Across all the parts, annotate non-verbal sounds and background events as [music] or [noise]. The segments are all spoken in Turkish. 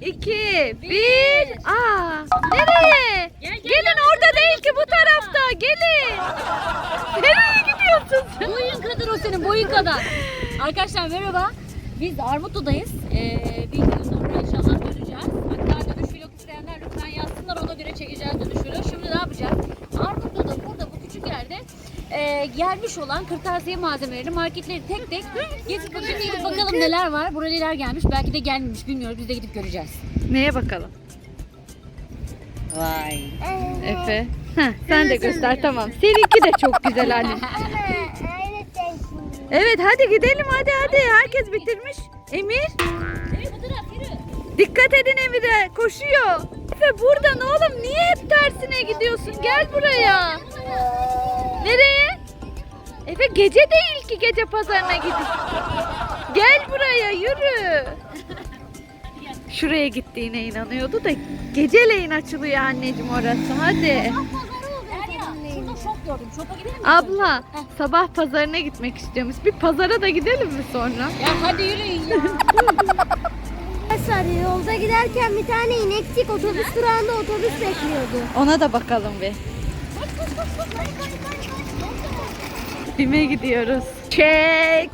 iki, bir. Aa, nereye? Gelin orada değil ki bu tarafta. Gelin. Nereye gidiyorsun sen? Boyun kadar o senin boyun kadar. Arkadaşlar merhaba. Biz Armutlu'dayız. Ee, bir gün sonra inşallah döneceğiz. Hatta dönüş vlog isteyenler lütfen yazsınlar ona göre çekeceğiz dönüş vlog. Şimdi ne yapacağız? Armutlu'da burada bu küçük yerde e, gelmiş olan kırtasiye malzemelerini marketleri tek tek gezip bakıp gidip bakalım neler var. Buraya neler gelmiş belki de gelmemiş bilmiyoruz biz de gidip göreceğiz. Neye bakalım? Vay. Efe. Heh, sen de göster tamam. Seninki de çok güzel anne. [laughs] Evet hadi gidelim hadi hadi. Herkes bitirmiş. Emir Evet bu taraf yürü. dikkat edin Emir'e koşuyor. Efe buradan oğlum niye hep tersine gidiyorsun? Gel buraya. Nereye? Efe gece değil ki gece pazarına gidip. Gel buraya yürü. Şuraya gittiğine inanıyordu da geceleyin açılıyor anneciğim orası hadi. Abla sabah pazarına gitmek istiyormuş. Bir pazara da gidelim mi sonra? Ya hadi yürüyün ya. Arkadaşlar yolda giderken bir tane inekçik otobüs durağında otobüs bekliyordu. Ona da bakalım bir. Bime gidiyoruz. Çek.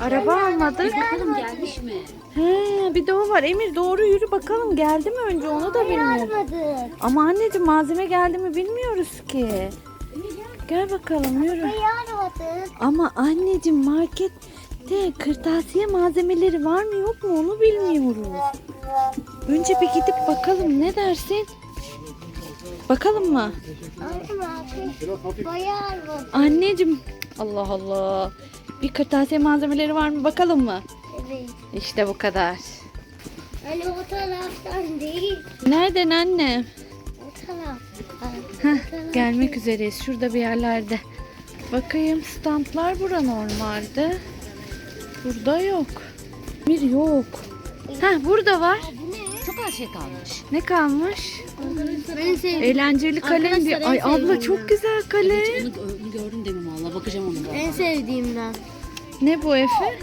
Araba almadık. Bakalım gelmiş mi? He, bir de o var. Emir doğru yürü bakalım geldi mi önce onu da bilmiyorum. Ama anneciğim malzeme geldi mi bilmiyoruz ki. Gel bakalım yürü. Yarmadı. Ama anneciğim markette kırtasiye malzemeleri var mı yok mu onu bilmiyoruz. Önce bir gidip bakalım ne dersin? Bakalım mı? Anneciğim Allah Allah. Bir kırtasiye malzemeleri var mı bakalım mı? Evet. İşte bu kadar. Hani o taraftan değil. Nereden anne? O taraftan. Heh, gelmek üzereyiz. Şurada bir yerlerde. Bakayım standlar bura normalde. Burada yok. Bir yok. Heh burada var. Az şey kalmış. Ne kalmış? Ben sevdiğim. Eğlenceli kalem diyor. Arkadaşlar, en Ay abla sevdiğim çok güzel kalem. Onu, onu gördüm demin valla. Bakacağım ona. En sevdiğimden. Ne bu Efe?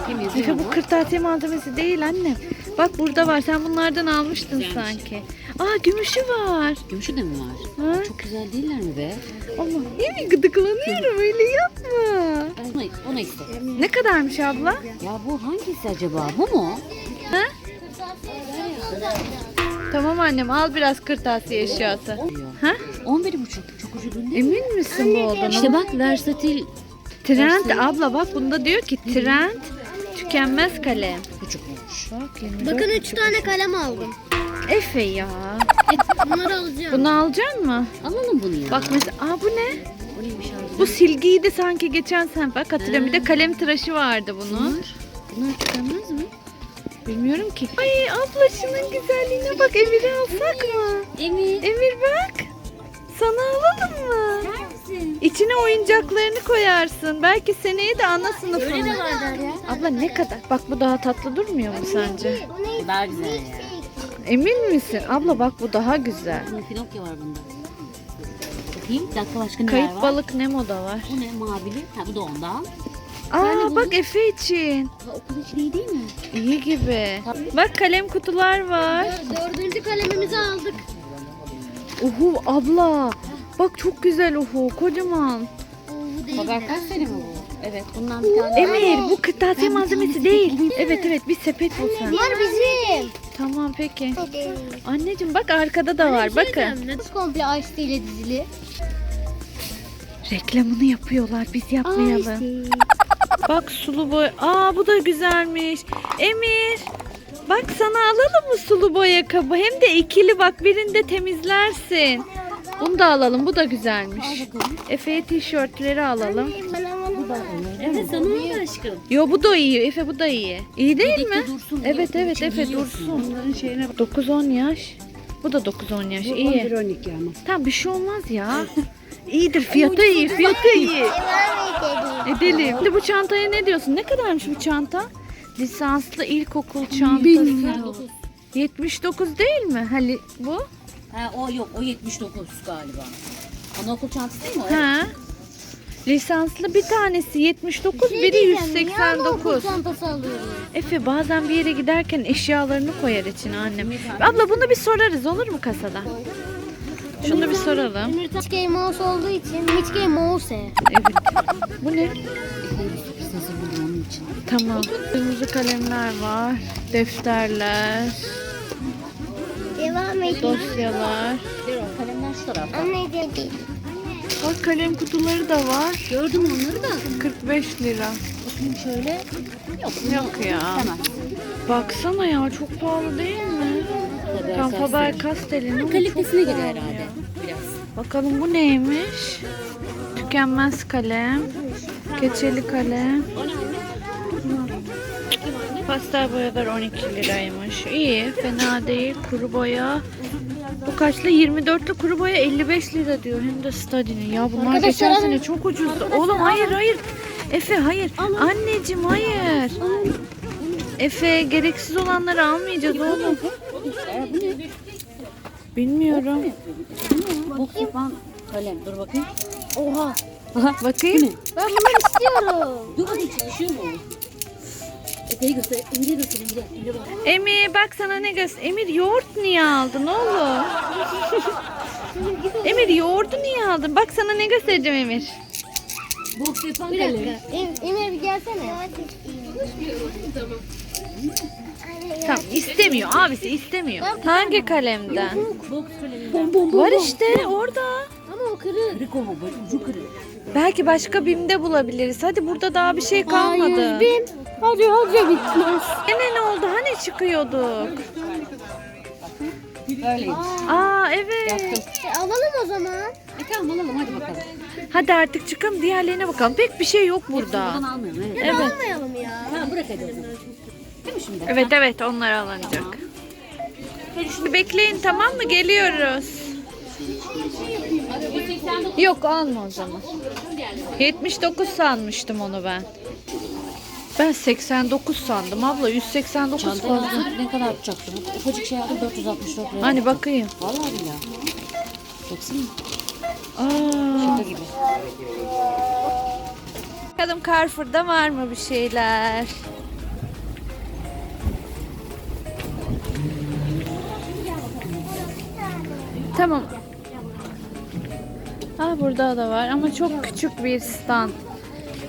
Bakayım yazıyor Efe bu mu? kırtasiye malzemesi değil anne. Bak burada var. Sen bunlardan almıştın Güzelmiş. sanki. Aa gümüşü var. Gümüşü de mi var? Ha? Çok güzel değiller mi be? Ama iyi mi gıdıklanıyorum öyle yapma. Ona, ona istedim. Ne kadarmış abla? Ya bu hangisi acaba? Bu mu? Tamam annem al biraz kırtasiye eşyası. Ha? 11 buçuk. Çok ucuz değil mi? Emin misin bu olduğunu? İşte bak versatil Trend abla bak bunda diyor ki trend tükenmez kalem. buçukmuş. Bak 24 Bakın üç buçuk. tane kalem aldım. Efe ya. Bunları alacağım. Bunu alacaksın mı? Alalım bunu ya. Bak mesela aa bu ne? O neymiş abi? Bu silgiydi sanki geçen sen bak hatırlıyorum. Bir de kalem tıraşı vardı bunun. Bunlar. Bunlar tükenmez mi? Bilmiyorum ki. Ay abla şunun güzelliğine bak Emir'i alsak mı? Emir. Emir bak. Sana alalım mı? misin? İçine oyuncaklarını koyarsın. Belki seneye de ana Öyle de var Derya. Abla ne kadar? Bak bu daha tatlı durmuyor mu sence? Daha güzel ya. Emin misin? Abla bak bu daha güzel. Bunun Pinokyo var bunda. Bakayım. Bir dakika başka neler Kayıp var? balık Nemo da var. Bu ne mavili? Ha bu da ondan. Aa bak Efe için. Ha, okul için iyi değil mi? İyi gibi. Bak kalem kutular var. Dördüncü kalemimizi aldık. Uhu abla. Bak çok güzel uhu. Kocaman. Bu değil. Kaç mi bu? Evet bundan bir tane. Emir bu kırtasiye malzemesi değil. Evet evet bir sepet bul sen. Bunlar bizim. Tamam peki. Anneciğim bak arkada da var bakın. Nasıl komple Ice ile dizili? Reklamını yapıyorlar biz yapmayalım. Bak sulu boy. Aa bu da güzelmiş. Emir. Bak sana alalım mı sulu boya kabı? Hem de ikili bak birinde temizlersin. Bunu da alalım. Bu da güzelmiş. Efe'ye tişörtleri alalım. Evet sana öyle aşkım. Yo bu da iyi. Efe bu da iyi. İyi değil Yedekte mi? dursun Evet evet Efe dursun. Bunların şeyine 9-10 yaş. Bu da 9-10 yaş. iyi. 12 ama. Tamam bir şey olmaz ya. [laughs] İyidir fiyatı iyi fiyatı iyi. Edelim. Şimdi bu çantaya ne diyorsun? Ne kadarmış bu çanta? Lisanslı ilkokul çantası. 79 değil mi? Hali bu? Ha o yok o 79 galiba. Anaokul çantası değil mi o? Ha. Lisanslı bir tanesi 79, Şey biri diyeceğim, niye 189. anaokul çantası alıyoruz? Efe bazen bir yere giderken eşyalarını koyar içine annem. Abla bunu bir sorarız olur mu kasada? Şunu bir soralım. Mickey Mouse olduğu için Mickey Mouse. Evet. Bu ne? Tamam. Kırmızı kalemler var. Defterler, Devam et. dosyalar. Kalemler şu tarafta. Anneciğim. Bak kalem kutuları da var. Gördüm onları da. 45 lira. Bakayım şöyle. Yok. Yok ya. Tamam. Baksana ya çok pahalı değil mi? Tam Faber Castell'in. Kalitesine göre herhalde. Bakalım bu neymiş? Tükenmez kalem. Keçeli kalem. Pastel boyalar 12 liraymış. İyi, fena değil. Kuru boya. Bu kaçlı? 24'lü kuru boya 55 lira diyor. Hem de Stadinin. Ya bunlar Arkadaşlar geçen alın. sene çok ucuzdu. Oğlum hayır hayır. Efe hayır. Anneciğim hayır. Efe gereksiz olanları almayacağız oğlum. Ee, bu yapan kalem. Dur bakayım. Oha. Bakayım. Ben bunları istiyorum. Dur bakayım çalışıyor mu? Efe'yi göster. Emir'e göster. Emir'e. Emir'e bak. Emir bak sana ne göster. Emir yoğurt niye aldın oğlum? [laughs] Emir yoğurdu niye aldın? Bak sana ne göstereceğim Emir. Boks yapan Bir kalem. dakika. Em Emir bir gelsene. Tamam istemiyor abisi istemiyor. Hangi kalemden? Boks kalemi. Var işte orada. Ama o kırık. Kırık o bu. Ucu kırık. Belki başka BİM'de bulabiliriz. Hadi burada daha bir şey kalmadı. Hayır, bin. Hadi hadi bitmez. Gene ne oldu? Hani çıkıyorduk? Böyleymiş. Aa evet. E, alalım o zaman. E tamam alalım hadi bakalım. Hadi artık çıkalım diğerlerine bakalım. Pek bir şey yok Buradan burada. almıyorum evet. Evet. Almayalım ya. Tamam bırak hadi o zaman. Değil mi şimdi? Evet evet onlar alınacak. Şimdi bekleyin tamam mı? Geliyoruz. Yok alma o zaman. 79 sanmıştım onu ben. Ben 89 sandım abla 189 Çantayı fazla. Ne kadar tutacaktı bu? Ufacık şey aldım 464 lira. Hani bakayım. Vallahi billahi. Baksana. Aa, Şaka gibi. bakalım Carrefour'da var mı bir şeyler? Tamam. Aa burada da var ama çok küçük bir stand.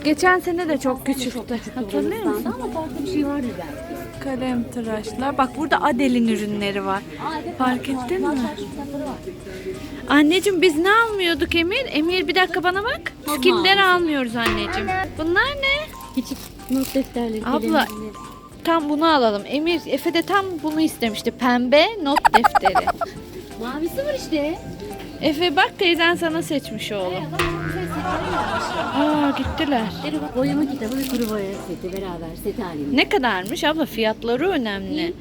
Geçen sene de çok küçüktü. Hatırlıyor musun? Ama farklı bir şey vardı belki. Kalem tıraşlar. Bak burada Adel'in ürünleri var. Fark ettin mi? Anneciğim biz ne almıyorduk Emir? Emir bir dakika bana bak. Kimleri almıyoruz anneciğim? Bunlar ne? Küçük not defterleri. Abla. Tam bunu alalım. Emir Efe de tam bunu istemişti. Pembe not defteri. Mavisi var işte. Efe bak teyzen sana seçmiş oğlum. Güzel var. Aa gittiler. Boyama kitabı ve kuru boya seti beraber set halinde. Ne kadarmış abla? Fiyatları önemli.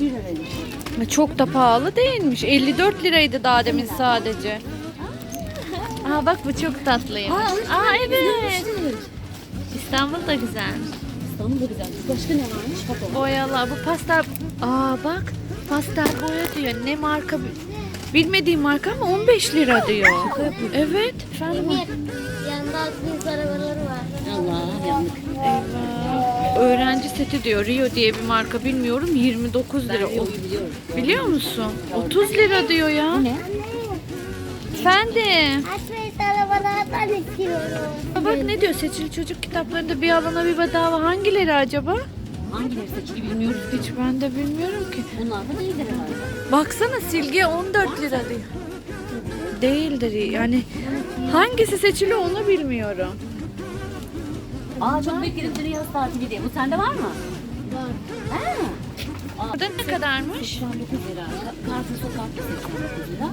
71 liraymış. Çok da pahalı değilmiş. 54 liraydı daha demin sadece. Aa bak bu çok tatlıymış. Aa, evet. İstanbul da güzel. İstanbul da güzelmiş. Başka ne varmış? Boyalar bu pastel. Aa bak pastel boya diyor. Ne marka? Bilmediğim marka ama 15 lira diyor. Evet. Emir. Yanında Akdeniz arabaları var. Allah yandık. Eyvah. Öğrenci seti diyor. Rio diye bir marka bilmiyorum. 29 lira. Ben O-. Biliyor musun? 30 lira diyor ya. Ne? Akdeniz Efendim. arabalardan istiyorum. Bak ne diyor seçili çocuk kitaplarında bir alana bir bedava hangileri acaba? Hangileri seçili bilmiyoruz. Hiç ben de bilmiyorum ki. Bunlar da değildir herhalde. Baksana silgi 14 lira diyor. Değildir yani. Hangisi seçili onu bilmiyorum. Aa çok bekledim seni yaz tatili diye. Bu sende var mı? Var. Ha. Aa, Burada ne kadarmış? 89 lira. Ka- Kartı sokakta 89 lira.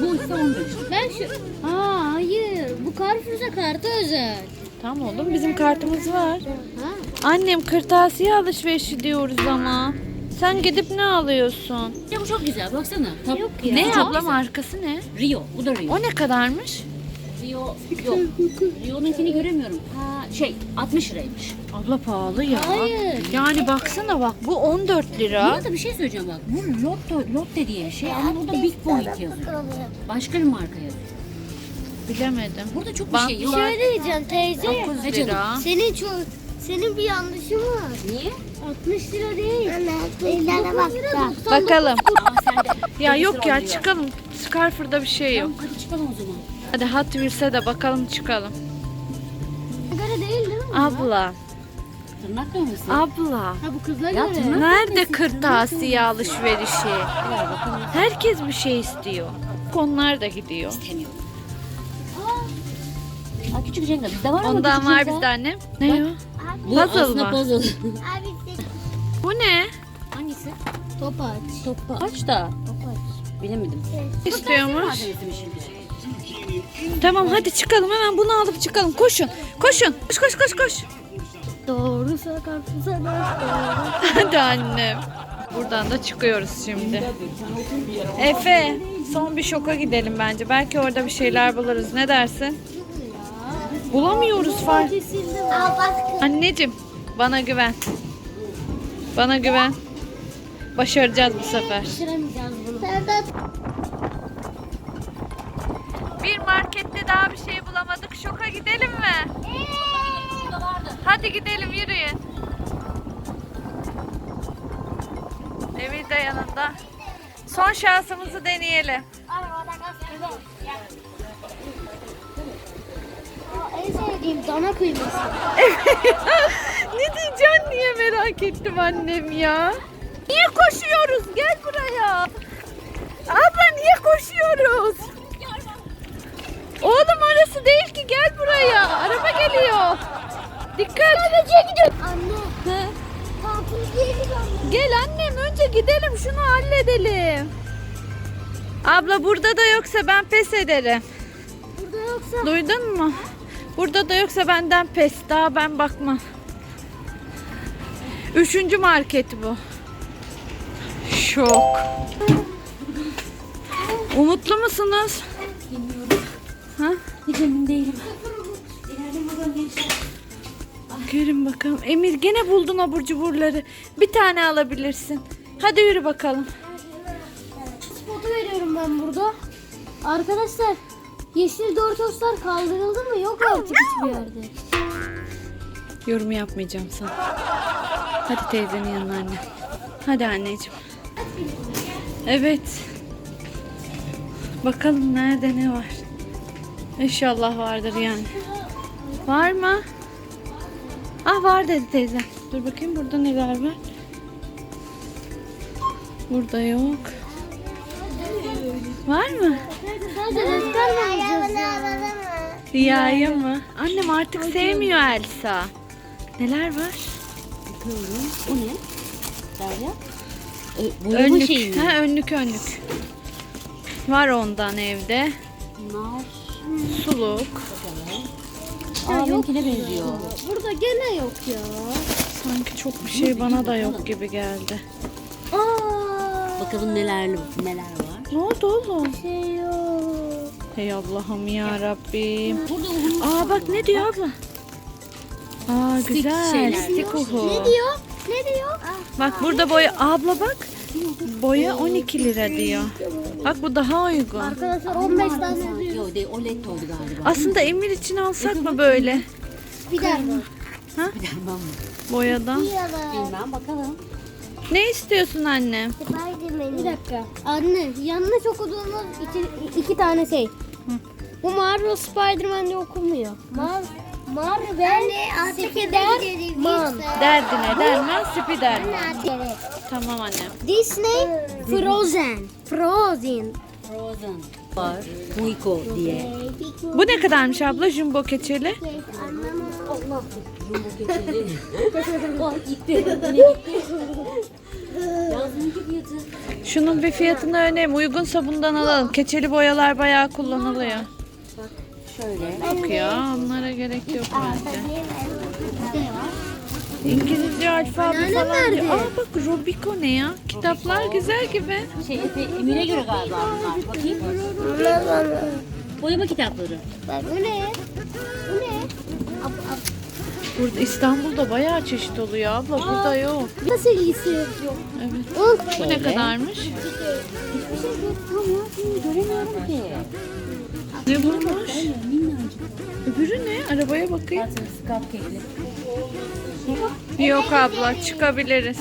Bu ise 15 lira. Ben şu... Aa hayır. Bu Carrefour'sa kartı özel. Tamam oğlum bizim kartımız var. Annem kırtasiye alışverişi diyoruz ama. Sen gidip ne alıyorsun? Ya bu çok güzel baksana. Tab- Yok ya. Ne Çok abla güzel. markası ne? Rio. Bu da Rio. O ne kadarmış? Rio yok. Rio'nunkini göremiyorum. Ha şey 60 liraymış. Abla pahalı ya. Hayır. Yani baksana bak bu 14 lira. Buna da bir şey söyleyeceğim bak. Bu Lotto, Lotte diye bir şey ama burada Big Point yazıyor. Başka bir marka yazıyor. Bilemedim. Burada çok bir Bak, şey Bir yok. şey diyeceğim teyze. 9 Ne canım? lira. Senin çok senin bir yanlışın var. Niye? 60 lira değil. Anne, ellere bak. Bakalım. [laughs] Ya 9 yok ya çıkalım. Carrefour'da bir şey yok. Tamam hadi çıkalım o zaman. Hadi Hot Wheels'e de bakalım çıkalım. Göre değil değil mi? Abla, Tırnak dövmesi. abla. Ha bu kızla Ya göre. Nerede kırtasiye alışverişi? Herkes bir şey istiyor. Onlar da gidiyor. İstemiyorum. Aa küçük Cenga bizde var ama Ondan var bizde annem. Ne o? Bu Puzzle aslında mı? puzzle. Abi [laughs] Bu ne? Hangisi? top aç. Toppa. Kaç da? Top aç. Bilemedim. İstiyormuş. Malzemesi mi şimdi? Tamam hadi çıkalım hemen bunu alıp çıkalım. Koşun. Koşun. Koş koş koş koş. Doğru da Hadi annem. Buradan da çıkıyoruz şimdi. Efe son bir şoka gidelim bence. Belki orada bir şeyler buluruz. Ne dersin? Bulamıyoruz bak. Anneciğim bana güven. Bana güven. Başaracağız bu sefer. Bir markette daha bir şey bulamadık. Şoka gidelim mi? Hadi gidelim yürüyün. Emir de yanında. Son şansımızı deneyelim. En sevdiğim dana kıyması. [laughs] ne diyeceksin diye merak ettim annem ya. Niye koşuyoruz? Gel buraya. Abla niye koşuyoruz? Oğlum orası değil ki gel buraya. Araba geliyor. Dikkat. Anne. Anne. Gel annem önce gidelim şunu halledelim. Abla burada da yoksa ben pes ederim. Burada yoksa Duydun mu? Burada da yoksa benden pes. Daha ben bakmam. Üçüncü market bu. Şok. Umutlu musunuz? Ha? Hiç emin değilim. İleride buradan gençler. Gelin bakalım. Emir gene buldun abur cuburları. Bir tane alabilirsin. Hadi yürü bakalım. spotu veriyorum ben burada. Arkadaşlar yeşil Doritoslar kaldırıldı mı? Yok artık hiçbir yerde. Yorum yapmayacağım sana. Hadi teyzenin yanına anne. Hadi anneciğim. Evet. Bakalım nerede ne var. İnşallah vardır yani. Var mı? Ah var dedi teyze. Dur bakayım burada neler var. Burada yok. Var mı? Göstermeyeceğiz ya. Rüyayı mı? Annem artık sevmiyor Elsa. Neler var? Bakıyorum. O ne? Derya. Ö, boyama Önlük. şeyi mi? Ha, önlük önlük. Var ondan evde. Bunlar. Suluk. Aa benimkine benziyor. Burada gene yok ya. Sanki çok bir şey bana da yok gibi geldi. Aa, Bakalım neler neler var. Ne oldu oğlum? şey yok. Hey Allah'ım ya Rabbim. Burada Aa bak ne diyor abla? Aa güzel. şeyler. Stick uhu. Ne diyor? Ne diyor? Bak burada boya abla bak. Boya 12 lira diyor. Bak bu daha uygun. Arkadaşlar 15 tane yazıyor. Yok değil o led oldu galiba. Aslında Emir için alsak mı böyle? Bir derman. Tamam mı? Boyadan. Bilmem bakalım. Ne istiyorsun annem? Bir dakika. Anne yanlış okuduğumuz iki, iki tane şey. Bu Marvel Spider-Man'de okumuyor. Mar Marvel Spider-Man. Derdine derman Spiderman. Evet. Tamam annem. Disney Frozen. Frozen. Frozen var. Muiko diye. Bu ne kadarmış abla jumbo keçeli? Allah. Jumbo keçeli. [laughs] Gitti. Yine gitti. Şunun bir fiyatını önem uygunsa bundan alalım. Keçeli boyalar bayağı kullanılıyor. Şöyle. Yok ya onlara gerek yok bence. İngilizce alfabe falan diyor. Aa bak Robico ne ya? Kitaplar güzel gibi. Şey Efe Emir'e göre galiba bunlar. Bakayım. Boyama kitapları. Bu ne? Bu ne? Burada İstanbul'da bayağı çeşit oluyor abla. Burada yok. Nasıl ilgisi yok? Evet. Bu ne kadarmış? Hiçbir şey yok. Tam ya. Şimdi göremiyorum ki. Ne bulmuş? Öbürü ne? Arabaya bakayım. Yok abla çıkabiliriz.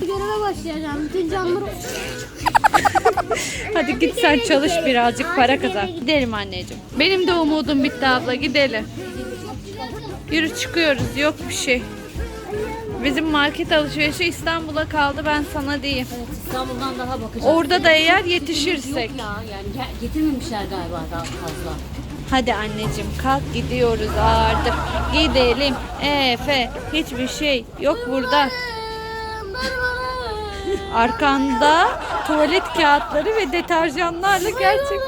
Göreve başlayacağım. Bütün camları [laughs] Hadi git sen çalış birazcık para kazan. Gidelim anneciğim. Benim de umudum bitti abla gidelim. Yürü çıkıyoruz yok bir şey. Bizim market alışverişi İstanbul'a kaldı ben sana diyeyim. Evet İstanbul'dan daha bakacağız. Orada da eğer yetişirsek. Yok ya yani ge- getirmemişler galiba daha fazla. Hadi anneciğim kalk gidiyoruz artık. Gidelim. Efe hiçbir şey yok burada. Arkanda tuvalet kağıtları ve deterjanlarla gerçek